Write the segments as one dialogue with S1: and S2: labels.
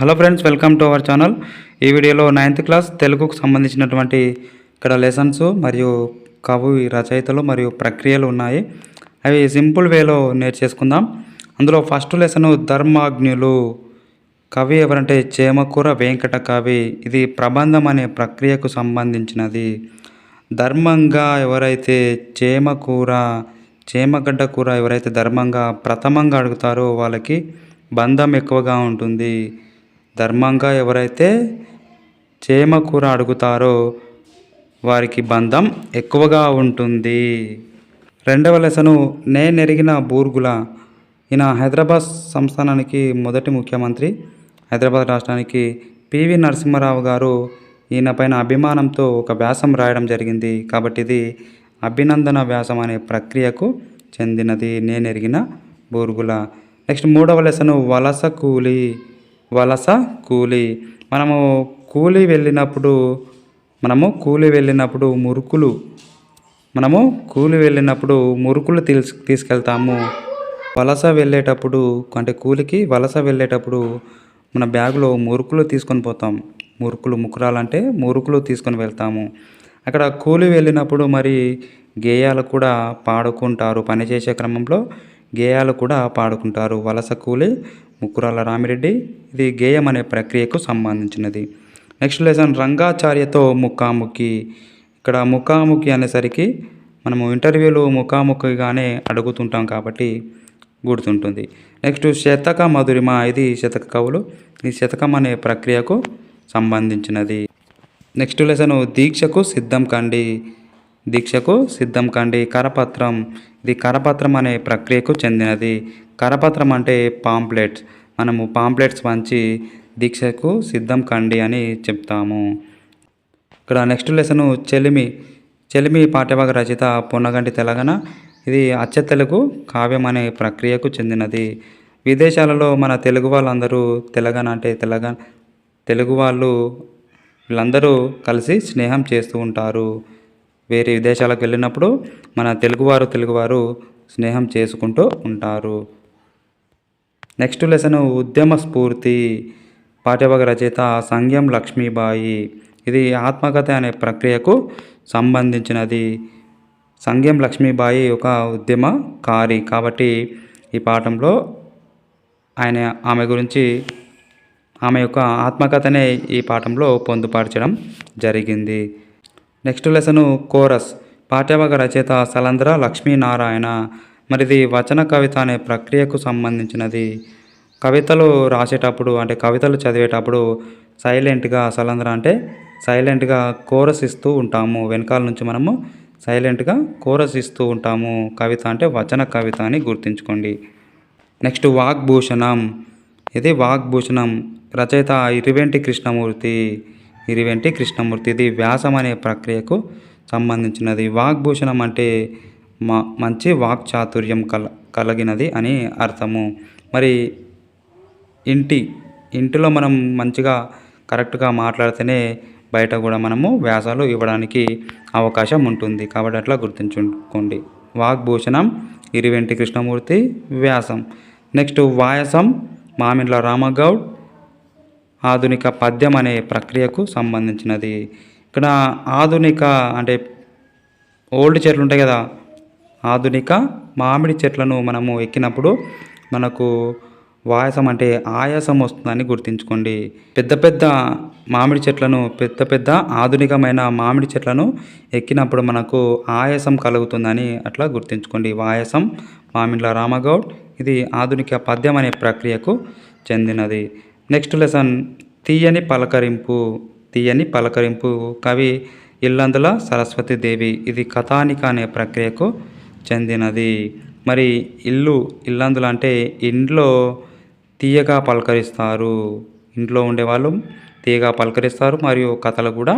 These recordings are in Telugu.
S1: Hello friends welcome to our channel. ఈ వీడియోలో నైన్త్ క్లాస్ తెలుగుకు సంబంధించినటువంటి ఇక్కడ లెసన్స్ మరియు కవి రచయితలు మరియు ప్రక్రియలు ఉన్నాయి. అవి సింపుల్ వేలో నేర్చేసుకుందాం అందులో ఫస్ట్ లెసన్ ధర్మాజ్ఞులు కవి ఎవరంటే చేమకూర వెంకట కవి. ఇది ప్రబంధం అనే ప్రక్రియకు సంబంధించినది. ధర్మంగా ఎవరైతే చేమకూర చేమగడ్డ కూర ఎవరైతే ధర్మంగా ప్రథమంగా అడుగుతారో వాళ్ళకి బంధం ఎక్కువగా ఉంటుంది. ధర్మంగా ఎవరైతే చేమకూర అడుగుతారో వారికి బంధం ఎక్కువగా ఉంటుంది. రెండవ లెసను నేనెరిగిన బూర్గుల. ఈయన హైదరాబాద్ సంస్థానానికి మొదటి ముఖ్యమంత్రి హైదరాబాద్ రాష్ట్రానికి పివి నరసింహారావు గారు ఈయన పైన అభిమానంతో ఒక వ్యాసం రాయడం జరిగింది. కాబట్టి ఇది అభినందన వ్యాసం అనే ప్రక్రియకు చెందినది నేనెరిగిన బూర్గుల. నెక్స్ట్ మూడవ లెసను వలస కూలి. వలస కూలి. మనము కూలి వెళ్ళినప్పుడు మనము కూలి వెళ్ళినప్పుడు మురుకులు. మనము కూలి వెళ్ళినప్పుడు మురుకులు తీసు తీసుకెళ్తాము. వలస వెళ్ళేటప్పుడు అంటే కూలికి వలస వెళ్ళేటప్పుడు మన బ్యాగులో మురుకులు తీసుకొని పోతాం. మురుకులు ముకురాలంటే మురుకులు తీసుకొని వెళ్తాము. అక్కడ కూలి వెళ్ళినప్పుడు మరి గేయాలు కూడా పాడుకుంటారు. పనిచేసే క్రమంలో గేయాలు కూడా పాడుకుంటారు. వలస కూలి ముకురాల రామిరెడ్డి. ఇది గేయం అనే ప్రక్రియకు సంబంధించినది. నెక్స్ట్ లెసన్ రంగాచార్యతో ముఖాముఖి. ఇక్కడ ముఖాముఖి అనేసరికి మనము ఇంటర్వ్యూలో ముఖాముఖిగానే అడుగుతుంటాం కాబట్టి గుర్తుంటుంది. నెక్స్ట్ శతక మధురిమ. ఇది శతక కవులు. ఈ శతకం అనే ప్రక్రియకు సంబంధించినది. నెక్స్ట్ లెసన్ దీక్షకు సిద్ధం కండి. దీక్షకు సిద్ధం కండి. కరపత్రం. ఇది కరపత్రం అనే ప్రక్రియకు చెందినది. కరపత్రం అంటే పాంప్లెట్స్. మనము పాంప్లెట్స్ పంచి దీక్షకు సిద్ధం కండి అని చెప్తాము. ఇక్కడ నెక్స్ట్ లెసను చెలిమి. చెలిమి పాఠ్యభాగ రచయిత పొన్నగంటి తెలంగాణ ఇది అచ్చ తెలుగు కావ్యం అనే ప్రక్రియకు చెందినది. విదేశాలలో మన తెలుగు వాళ్ళందరూ తెలంగాణ అంటే తెలంగాణ తెలుగు వాళ్ళు వీళ్ళందరూ కలిసి స్నేహం చేస్తూ ఉంటారు. వేరే విదేశాలకు వెళ్ళినప్పుడు మన తెలుగువారు తెలుగువారు స్నేహం చేసుకుంటూ ఉంటారు. నెక్స్ట్ లెసన్ ఉద్యమ స్ఫూర్తి. పాఠ్యభాగ రచయిత సంగ్యం లక్ష్మీబాయి. ఇది ఆత్మకథ అనే ప్రక్రియకు సంబంధించినది. సంగ్యం లక్ష్మీబాయి ఒక ఉద్యమకారి కాబట్టి ఈ పాఠంలో ఆయన ఆమె గురించి ఆమె యొక్క ఆత్మకథనే ఈ పాఠంలో పొందుపరచడం జరిగింది. నెక్స్ట్ లెసను కోరస్ పాఠ్యభాగ రచయిత సలంద్ర లక్ష్మీనారాయణ. మరిది వచన కవిత అనే ప్రక్రియకు సంబంధించినది. కవితలు రాసేటప్పుడు అంటే కవితలు చదివేటప్పుడు సైలెంట్గా సలంద్ర అంటే సైలెంట్గా కోరస్ ఇస్తూ ఉంటాము. వెనకాల నుంచి మనము సైలెంట్గా కోరస్ ఇస్తూ ఉంటాము. కవిత అంటే వచన కవిత అని గుర్తుంచుకోండి. నెక్స్ట్ వాగ్భూషణం. ఇది వాగ్భూషణం. రచయిత ఇరువెంటి కృష్ణమూర్తి. ఇరివెంటి కృష్ణమూర్తి ఇది వ్యాసం అనే ప్రక్రియకు సంబంధించినది. వాగ్భూషణం అంటే మా మంచి వాక్చాతుర్యం కల కలిగినది అని అర్థము. మరి ఇంటి ఇంటిలో మనం మంచిగా కరెక్ట్గా మాట్లాడితేనే బయట కూడా మనము వ్యాసాలు ఇవ్వడానికి అవకాశం ఉంటుంది. కాబట్టి అట్లా గుర్తుంచుకోండి. వాగ్భూషణం ఇరివెంటి కృష్ణమూర్తి వ్యాసం. నెక్స్ట్ వాయసం మామిండ్ల రామగౌడ్ ఆధునిక పద్యం అనే ప్రక్రియకు సంబంధించినది. ఇక్కడ ఆధునిక అంటే ఓల్డ్ చెట్లు ఉంటాయి కదా ఆధునిక మామిడి చెట్లను మనము ఎక్కినప్పుడు మనకు వాయసం అంటే ఆయాసం వస్తుందని గుర్తుంచుకోండి. పెద్ద పెద్ద మామిడి చెట్లను పెద్ద పెద్ద ఆధునికమైన మామిడి చెట్లను ఎక్కినప్పుడు మనకు ఆయాసం కలుగుతుందని అట్లా గుర్తుంచుకోండి. వాయసం మామిళ్ళ రామగౌడ్ ఇది ఆధునిక పద్యం అనే ప్రక్రియకు చెందినది. నెక్స్ట్ లెసన్ తీయని పలకరింపు తీయని పలకరింపు. కవి ఇల్లందుల సరస్వతి దేవి ఇది కథానిక అనే ప్రక్రియకు చెందినది. మరి ఇల్లు ఇల్లందుల అంటే ఇంట్లో తీయగా పలకరిస్తారు. ఇంట్లో ఉండేవాళ్ళు తీయగా పలకరిస్తారు మరియు కథలు కూడా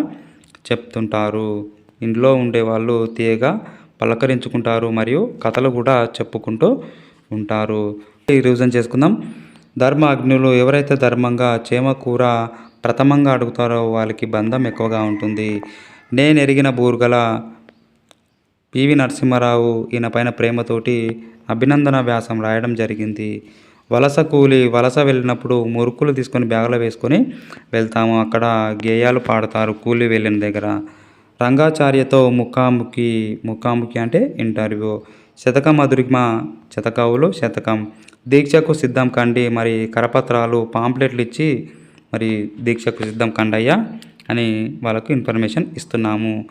S1: చెప్తుంటారు. ఇంట్లో ఉండేవాళ్ళు తీయగా పలకరించుకుంటారు మరియు కథలు కూడా చెప్పుకుంటూ ఉంటారు. రివిజన్ చేసుకుందాం. ధర్మ అగ్నులు ఎవరైతే ధర్మంగా చేమకూర ప్రథమంగా అడుగుతారో వాళ్ళకి బంధం ఎక్కువగా ఉంటుంది. నేను ఎరిగిన బూర్గల పివి నరసింహారావు ఈయన పైన ప్రేమతోటి అభినందన వ్యాసం రాయడం జరిగింది. వలస కూలి వలస వెళ్ళినప్పుడు మురుకులు తీసుకొని బ్యాగ్లో వేసుకొని వెళ్తాము. అక్కడ గేయాలు పాడతారు కూలి వెళ్ళిన దగ్గర. రంగాచార్యతో ముఖాముఖి ముఖాముఖి అంటే ఇంటర్వ్యూ. శతకం అదురిమ శతకవులు శతకం. దీక్షకు సిద్ధం కండి మరి కరపత్రాలు పాంప్లెట్లు ఇచ్చి మరి దీక్షకు సిద్ధం కండయ్యా అని వాళ్ళకు ఇన్ఫర్మేషన్ ఇస్తున్నాము.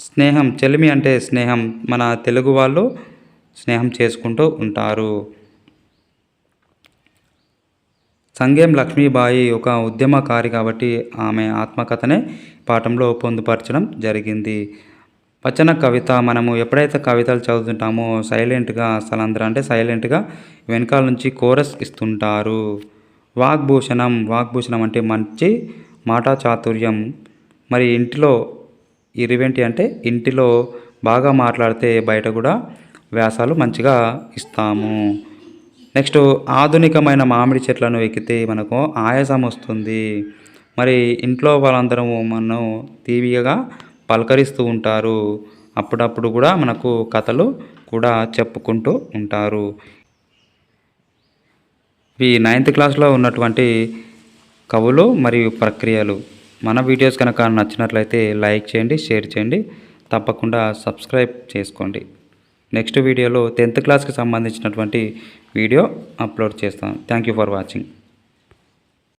S1: స్నేహం చెలిమి అంటే స్నేహం మన తెలుగు వాళ్ళు స్నేహం చేసుకుంటూ ఉంటారు. సంగేం లక్ష్మీబాయి ఒక ఉద్యమకారి కాబట్టి ఆమె ఆత్మకథనే పాఠంలో పొందుపరచడం జరిగింది. పచ్చన కవిత మనము ఎప్పుడైతే కవితలు చదువుతుంటామో సైలెంట్గా అసలు అందరూ అంటే సైలెంట్గా వెనకాల నుంచి కోరస్ ఇస్తుంటారు. వాగ్భూషణం వాగ్భూషణం అంటే మంచి మాటా చాతుర్యం. మరి ఇంటిలో ఇరివేంటి అంటే ఇంటిలో బాగా మాట్లాడితే బయట కూడా వ్యాసాలు మంచిగా ఇస్తాము. నెక్స్ట్ ఆధునికమైన మామిడి చెట్లను ఎక్కితే మనకు ఆయాసం వస్తుంది. మరి ఇంట్లో వాళ్ళందరము మనం తీవిగా పలకరిస్తూ ఉంటారు. అప్పుడప్పుడు కూడా మనకు కథలు కూడా చెప్పుకుంటూ ఉంటారు. ఈ నైన్త్ క్లాస్లో ఉన్నటువంటి కవులు మరియు ప్రక్రియలు. మన వీడియోస్ కనుక నచ్చినట్లయితే లైక్ చేయండి షేర్ చేయండి. తప్పకుండా సబ్స్క్రైబ్ చేసుకోండి. నెక్స్ట్ వీడియోలో టెన్త్ క్లాస్కి సంబంధించినటువంటి వీడియో అప్లోడ్ చేస్తాను థ్యాంక్ యూ ఫర్ వాచింగ్.